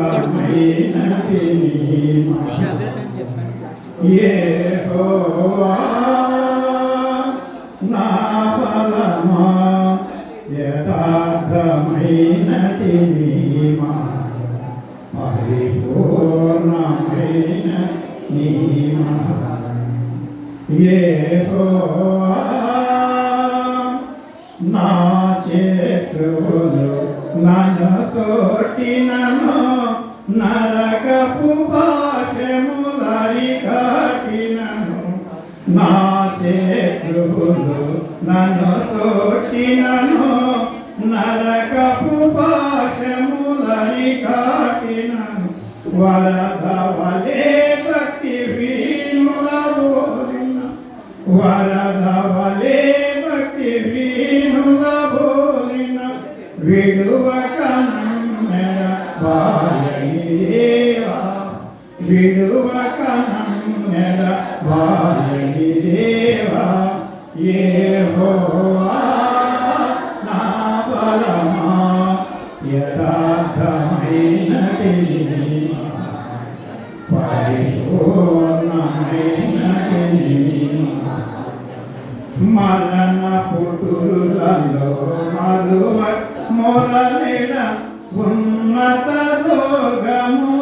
యథార్థమైనది యెహోవా నా బలమా యథార్థమైనది నీ మాట పరిపూర్ణమైన నీ మాట యెహోవా నా శత్రువులు నన్ను సోటినను నరకపు భాషములరి కాటినను నా చేతులు నన్ను సోటినను నరకపు భాషములరి కాటినను వరద వలే భక్తి వీణుల బోధిన వరద వలే భక్తి వీణుల విడువక బాలయేవా విడువక బాలయేవా యెహోవా నా బలమా యథార్థమైనది పరిపూర్ణమైనది మరణ పుట్టులలో మరువ మొరలిన ఉన్నత రోగమురాక్షణ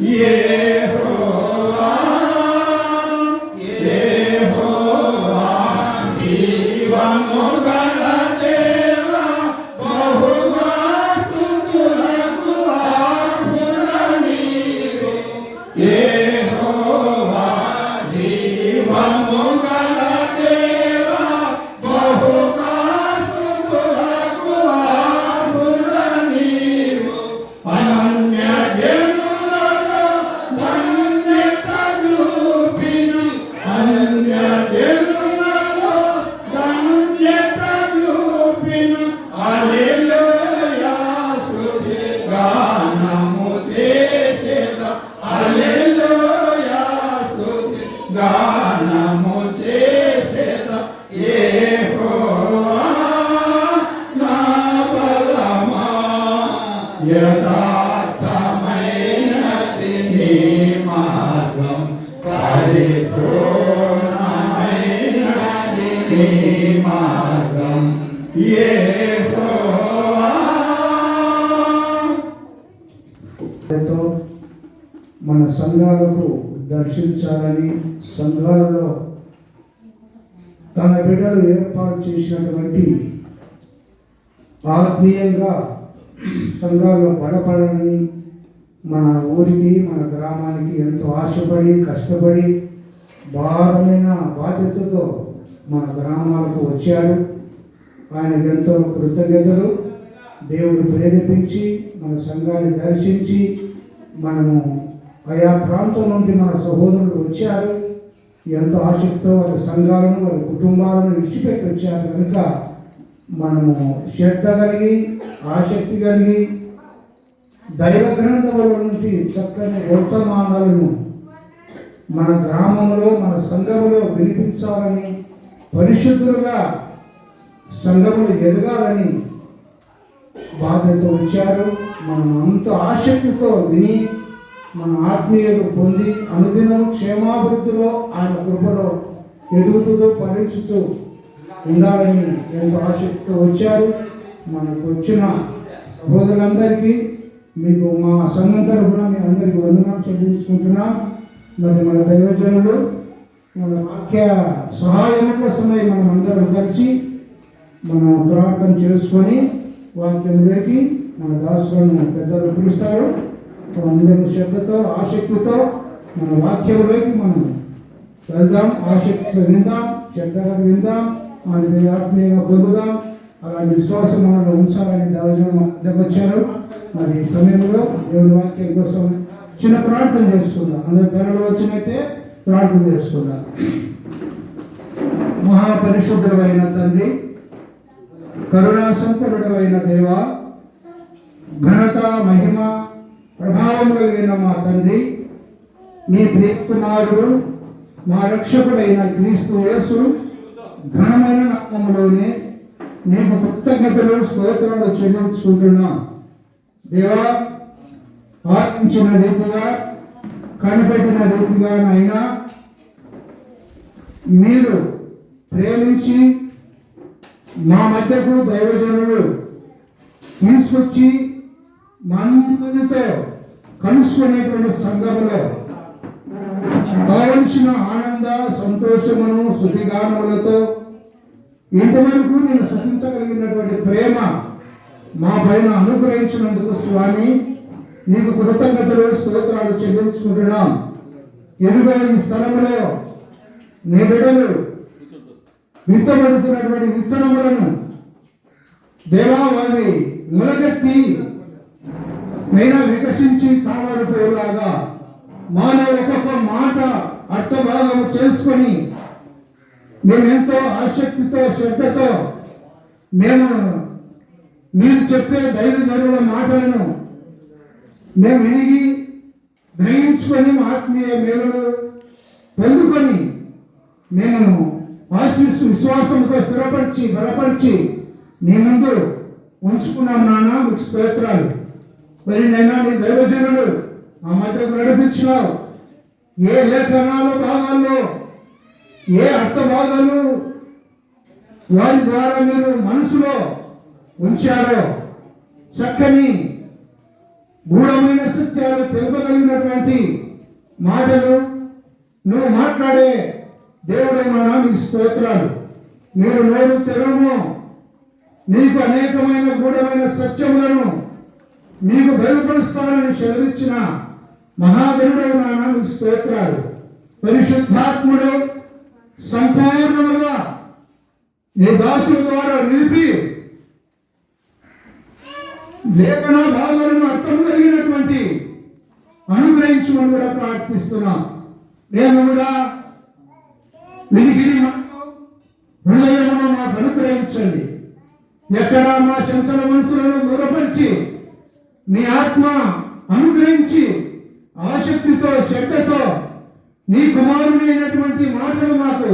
예. తన బిడ్డలు ఏర్పాటు చేసినటువంటి ఆత్మీయంగా సంఘాల్లో బలపడాలని మన ఊరికి మన గ్రామానికి ఎంతో ఆశపడి కష్టపడి భారమైన బాధ్యతతో మన గ్రామాలకు వచ్చాడు. ఆయనకు ఎంతో కృతజ్ఞతలు. దేవుడు ప్రేరేపించి మన సంఘాన్ని దర్శించి మనము ఆయా ప్రాంతం నుండి మన సహోదరులు వచ్చారు. ఎంతో ఆసక్తితో వారి సంఘాలను వారి కుటుంబాలను విడిచిపెట్టి వచ్చారు కనుక మనము శ్రద్ధ కలిగి ఆసక్తి కలిగి దైవ గ్రంథముల నుండి చక్కని వర్తమానాలను మన గ్రామంలో మన సంఘములో వినిపించాలని పరిశుద్ధులుగా సంఘములు ఎదగాలని బాధ్యత వచ్చారు. మనం అంత ఆసక్తితో విని మన ఆత్మీయులు పొంది అనుదినం క్షేమాభివృద్ధిలో ఆయన కృపలో ఎదుగుతూ ఫలించుతూ ఉండాలని ఎంతో ఆసక్తితో వచ్చారు. మనకు వచ్చిన సహోదరులందరికీ మీకు మా సంఘం తరఫున మీ అందరికీ వందనాలు చెల్లించుకుంటున్నాం. మరి మన దైవజనులు మన వాక్య సహాయం కోసమై మనం అందరం కలిసి మనం ప్రార్థన చేసుకొని వాక్యంలోకి మన దాసులను పెద్దలు పిలుస్తారు. అందరి శ్రద్ధతో ఆసక్తితో మన వాక్యంలోకి మనం వెళ్దాం ఆసక్తితో విందాం శ్రద్ధగా విందాం ఆయన ఆత్మీయంగా పొందుదాం. అలాంటి విశ్వాసం మనలో ఉంచాలని దగ్గొచ్చారు మరి ఈ సమయంలో దేవుని వాక్యం కోసం చిన్న ప్రార్థన చేసుకుందాం. అందరి ధరలు వచ్చినైతే ప్రార్థన చేసుకుందాం. మహాపరిశుద్ధమైన తండ్రి కరుణా సంపన్నుడమైన దేవ ఘనత మహిమ ప్రభావం కలిగిన మా తండ్రి మీ ప్రియకుమారుడు మా రక్షకుడైన క్రీస్తు యేసు ఘనమైన నామంలోనే నీకు కృతజ్ఞతలు స్తోత్రాలు చెల్లించుకుంటున్నాం. దేవా ఆశించిన రీతిగా కనిపెట్టిన రీతిగానైనా మీరు ప్రేమించి మా మధ్యకు దైవజనులు తీసుకొచ్చి మందునితో కలుసుకునేటువంటి సంఘములో కావలసిన ఆనంద సంతోషమును శుతిగానములతో ఇంతవరకు నేను సహించగలిగినటువంటి ప్రేమ మా పైన అనుగ్రహించినందుకు స్వామి నీకు కృతజ్ఞతలు స్తోత్రాలు చెల్లించుకుంటున్నాం. ఎదుగో ఈ స్థలంలో నీ బిడ్డలు విత్తబడుతున్నటువంటి విత్తనములను దేవా వారి ములగెత్తి నైనా వికసించి తామరపోయేలాగా మాలో ఒక్కొక్క మాట అర్థభాగం చేసుకొని మేమెంతో ఆసక్తితో శ్రద్ధతో మేము మీరు చెప్పే దైవ గరువుల మాటలను మేము వినిగి గ్రహించుకొని మా ఆత్మీయ మేలులు పొందుకొని మేము ఆశీస్సు విశ్వాసంతో స్థిరపరిచి బలపరిచి నీ ముందు ఉంచుకున్నాం నాన్న మీకు స్తోత్రాలు. మరి నైనా నీ దైవజనులు మా మధ్యకు నడిపించినావు ఏ లేఖనాల భాగాల్లో ఏ అర్థ భాగాలు వారి ద్వారా మీరు మనసులో ఉంచారో చక్కని గూఢమైన సత్యాలు తెలుపగలిగినటువంటి మాటలు నువ్వు మాట్లాడే దేవుడు మా మీకు స్తోత్రాలు. మీరు నోరు తెరము. నీకు అనేకమైన గూఢమైన మీకు బయలుపరుస్తానని సెలవిచ్చిన మహాదేవుడు నాన్న నీకు స్తోత్రాలు. పరిశుద్ధాత్ముడు సంపూర్ణముగా నీ దాసుల ద్వారా నిలిపి లేఖన భాగాలను అర్థం కలిగినటువంటి అనుగ్రహించమని కూడా ప్రార్థిస్తున్నాం. మేము కూడా వినికిడి మనసు హృదయమును మాకు అనుగ్రహించండి. ఎక్కడ మా సంచల మనసులను దూరపరిచి నీ ఆత్మ అనుగ్రహించి ఆసక్తితో శ్రద్ధతో నీ కుమారుడైనటువంటి మాటలు మాకు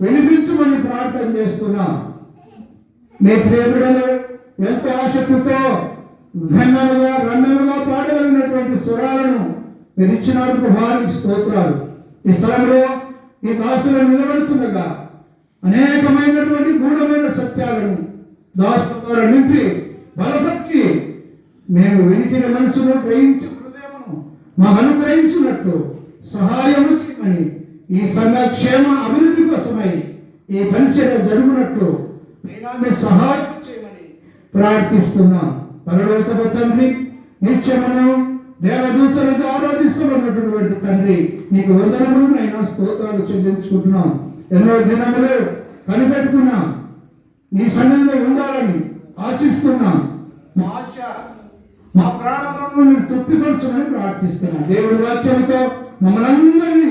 వినిపించమని ప్రార్థన చేస్తున్నా. నీ ప్రేమిడలు ఎంతో ఆసక్తితో ఘన్నముగా రమ్యముగా పాడగలిగినటువంటి స్వరాలను మీరు ఇచ్చినందుకు వారికి స్తోత్రాలు. ఈ స్థలంలో ఈ దాసులు నిలబడుతుండగా అనేకమైనటువంటి గూఢమైన సత్యాలను దాసు ద్వారా నింపి బలపరిచి మేము వినికిన మనసును గ్రహించు హృదయమును మాకు అనుగ్రహించినట్టు సహాయము చేయమని ఈ సంఘ క్షేమ అభివృద్ధి కోసమై ఈ పరిచర్య జరుగునట్లు మీ సహాయం చేయమని ప్రార్థిస్తున్నాం. పరలోకప తండ్రి నిత్యమును దేవదూతలతో ఆరాధిస్తున్నటువంటి తండ్రి నీకు వందనములు నైనా స్తోత్రాలు చెల్లించుకుంటున్నాం. ఎన్నో దినములు కనిపెట్టుకున్నాం. నీ సన్నిధిలో ఉండాలని ఆశిస్తున్నాం. మా ఆశ మా ప్రాణములను మీరు తృప్తిపరచమని ప్రార్థిస్తున్నాం. దేవుడి వాక్యంతో మమ్మల్ని అందరినీ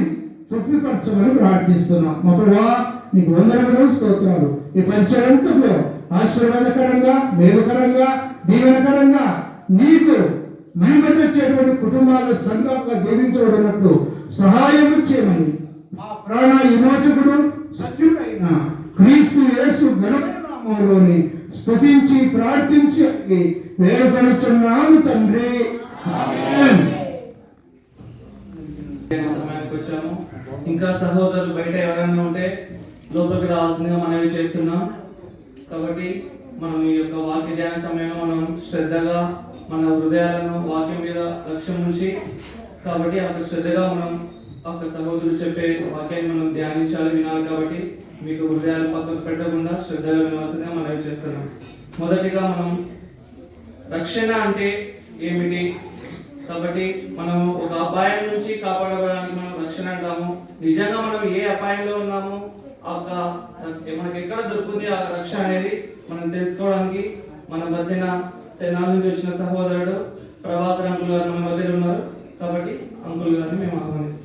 తృప్తిపరచమని ప్రార్థిస్తున్నాం. మా ప్రభా నీకు వందనములు స్తోత్రాలు. ఈ పరిచయంతో ఆశీర్వాదకరంగా మేలుకరంగా దీవెనకరంగా నీకు మహిమ తెచ్చేటువంటి కుటుంబాల సంఘంగా జీవించబడినట్లు సహాయం చేయమని మా ప్రాణ విమోచకుడు సత్యుడైన క్రీస్తు యేసు ఘనమైన నామంలోని స్థుతించి ప్రార్థించి వేడుకొనుచున్నాను తండ్రి. సమయానికి వచ్చాము. ఇంకా సహోదరులు బయట ఎవరైనా ఉంటే లోపలికి రావాల్సిందిగా మనవి చేస్తున్నాం. కాబట్టి మనం ఈ యొక్క వాక్య ధ్యాన సమయంలో మనం శ్రద్ధగా మన హృదయాలను వాక్యం మీద లక్ష్యం ఉంచి కాబట్టి అంత శ్రద్ధగా మనం ఒక సహోదరులు చెప్పే వాక్యాన్ని మనం ధ్యానించాలి వినాలి కాబట్టి మీకు హృదయాలు పక్కకు పెట్టకుండా శ్రద్ధగా వినవలసిందిగా మనవి చేస్తున్నాం? మొదటిగా మనం రక్షణ అంటే ఏమిటి? కాబట్టి మనం ఒక అపాయం నుంచి కాపాడుకోవడానికి మనం రక్షణ అంటాము. నిజంగా మనం ఏ అపాయంలో ఉన్నాము ఒక మనకి ఎక్కడ దొరుకుతుంది ఆ రక్ష అనేది మనం తెలుసుకోవడానికి మన మధ్యన తెనాల నుంచి వచ్చిన సహోదరుడు ప్రభాకర్ అంకుల్ గారు మన మధ్యలో ఉన్నారు. కాబట్టి అంకుల్ గారిని మేము ఆహ్వానిస్తాం.